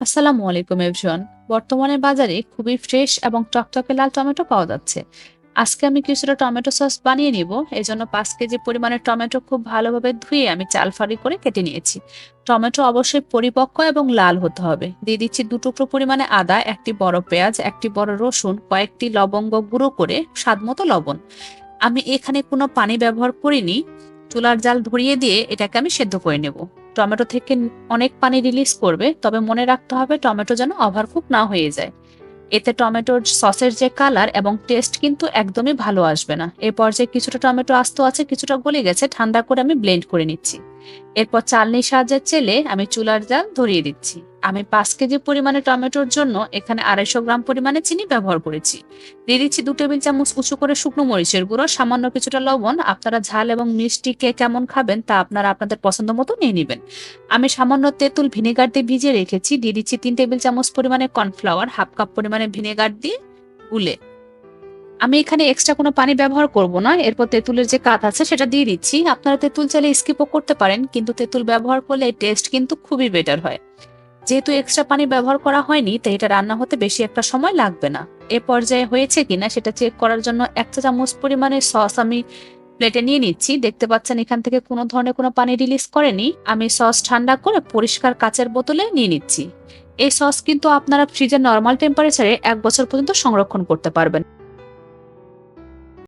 আসসালামু আলাইকুম এভরিওয়ান বর্তমানে বাজারে খুবই ফ্রেশ এবং টকটকে লাল টমেটো পাওয়া যাচ্ছে। আজকে আমি কিছুটা টমেটো সস বানিয়ে নিব। এজন্য পাঁচ কেজি পরিমাণের টমেটো খুব ভালোভাবে ধুয়ে আমি চাল ফাড়ি করে কেটে নিয়েছি। টমেটো অবশ্যই পরিপক্ক এবং লাল হতে হবে। দিয়ে দিচ্ছি দু টুকরো পরিমাণে আদা, একটি বড় পেঁয়াজ, একটি বড় রসুন, কয়েকটি লবঙ্গ গুঁড়ো করে স্বাদ মতো লবণ। আমি এখানে কোনো পানি ব্যবহার করিনি। চুলার জাল ধরিয়ে দিয়ে এটাকে আমি সেদ্ধ করে নেব। টমেটো থেকে অনেক পানি রিলিজ করবে, তবে মনে রাখতে হবে টমেটো যেন ওভারকুক না হয়ে যায়। এতে টমেটোর সসের যে কালার এবং টেস্ট কিন্তু একদমই ভালো আসবে না। এ পর্যায়ে কিছুটা টমেটো আস্ত আছে, কিছুটা গলে গেছে, ঠান্ডা করে আমি ব্লেন্ড করে নিচ্ছি। এরপর চালনির সাহায্যে চেলে আমি চুলার জাল ধরিয়ে দিচ্ছি। আমি পাঁচ কেজি পরিমাণে টমেটোর জন্য এখানে আড়াইশো গ্রাম পরিমাণে চিনি ব্যবহার করেছি। দিয়ে দিচ্ছি দু টেবিল চামচ উঁচু করে শুকনো মরিচের গুঁড়ো, সামান্য কিছুটা লবণ, আপনারা ঝাল এবং মিষ্টি কে কেমন খাবেন তা আপনারা আপনাদের পছন্দ মতো নিয়ে নেবেন। আমি সামান্য তেঁতুল ভিনেগার দিয়ে ভিজিয়ে রেখেছি, দিয়ে দিচ্ছি তিন টেবিল চামচ পরিমাণে কর্নফ্লাওয়ার, হাফ কাপ পরিমাণে ভিনেগার দিয়ে গুলে। আমি এখানে এক্সট্রা কোনো পানি ব্যবহার করব না, এরপর তেঁতুলের যে কাত আছে সেটা দিয়ে দিচ্ছি। আপনারা তেঁতুল চাইলে স্কিপও করতে পারেন, কিন্তু তেঁতুল ব্যবহার করলে টেস্ট কিন্তু খুবই বেটার হয়। যেহেতু এক্সট্রা পানি ব্যবহার করা হয়নি, তাই এটা রান্না হতে বেশি একটা সময় লাগবে না। এ পর্যায়ে হয়েছে কিনা সেটা চেক করার জন্য এক চা চামচ পরিমাণে সস আমি প্লেটে নিয়ে নিচ্ছি। দেখতে পাচ্ছেন এখান থেকে কোনো ধরনের কোনো পানি রিলিজ করেনি। আমি সস ঠান্ডা করে পরিষ্কার কাচের বোতলে নিয়ে নিচ্ছি। এই সস কিন্তু আপনারা ফ্রিজের নর্মাল টেম্পারেচারে এক বছর পর্যন্ত সংরক্ষণ করতে পারবেন।